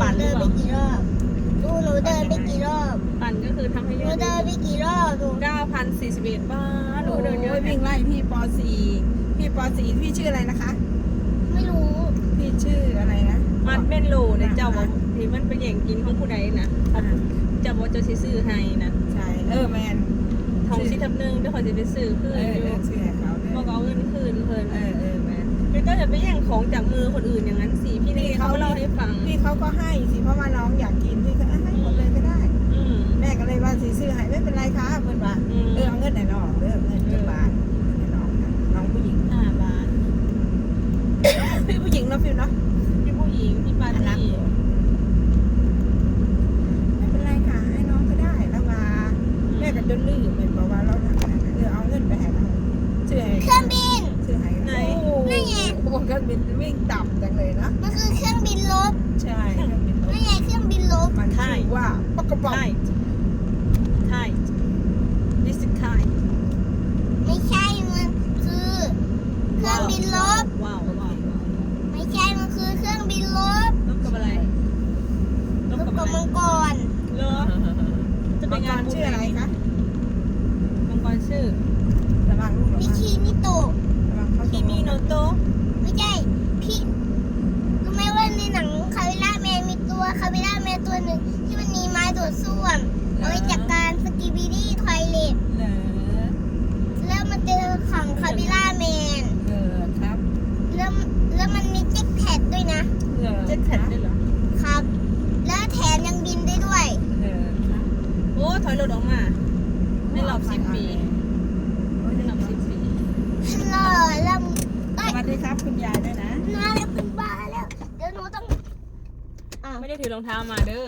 ปั่นหรืเดิอนเปไปล่ากี่รอบดูหนูเดินไปกี่รอบปั่นก็คือทำให้เยอะหนูเดินไปกี่รอบดู9,041บาหนูเดินเยอะวิ่งไล่พี่ปอสี่พี่ปอสี่พี่ชื่ออะไรนะคะ ไม่รู้ พี่ชื่ออะไรนะมัดเป็นโลนะเจ้าบอกที่มันเป็นอย่างกินของผู้ใดนะอ่าจ้าบอกจ้าสิซื้อให้นะใช่เออแมนทองชิทับหนึงเดี๋ยวเขาสิไปซื้อคืเอนอยู่เออชื่อเขาเนี่อาเงินคืนเพิ่นเออเออแมน แล้ก็จะไปแย่งของจากมือคนอื่นยัง เขาก็ให้สิเพราะว่าน้องอยากกินพี่ก็ให้หมดเลยก็ได้ อืม แม่ก็เลยว่าสิซื้อให้ไม่เป็นไรค่ะเพื่อนว่าอืม เออเอาเงินไหนน้องเออเงินจะบาทให้น้องนะน้องผู้หญิง ห้าบาทพี่ผู้หญิงเนาะฟิวเนาะพี่ผู้หญิงพี่ปาร์ตี้ไม่เป็นไรค่ะให้น้องก็ได้แล้วว่า แม่ก็จนลืมเป็น โอ้โหเครื่องบินวิ่งต่ำจังเลยนะ มันคือเครื่องบินลบใช่เครื่องบินรถนั่นไงเครื่องบินลบมันชื่อว่าปกกระป๋องไทยไทย this is ไทยไม่ใช่มันคือเครื่องบินลบ ว้าวว้าวไม่ใช่มันคือเครื่องบินลบลบกับอะไรลลบบกับกัอะบไรมังกรเหรอจะไปมังกงานรชื่ออะไรคะมังกรชื่อระวังลูกระมิวังคินิโตะ ระวังเขา คิมิโนโตะ ไม่ใช่ พี่รู้ไหมว่าในหนังคาเวล่าแมนมีตัวคาเวล่าแมนตัว หนึ่งที่มันมีไม้ดูดซ่วมเอาไว้จัดการสกีบิดี้ทอยเลทเหรอแล้วมันเจอของคาเวล่าแมนเออครับแล้วแล้วมันมีแจ็คแพดด้วยนะ เหรอเจ็ตแพดด้วยเหรอครับ แล้วแถมยังบินได้ด้วย เหรอครับโอ้ถอยรถออกมา ในรอบสิบปีโอ้ยในรอบสิบปีฮัลโหลแล้วเอ้สยวัสดีครับคุณยายด้วยนะมาแล้วเป็นบ้าแล้วเดี๋ยวหนูต้องอ่า ไม่ได้ถื อรองเท้ามาเด้อ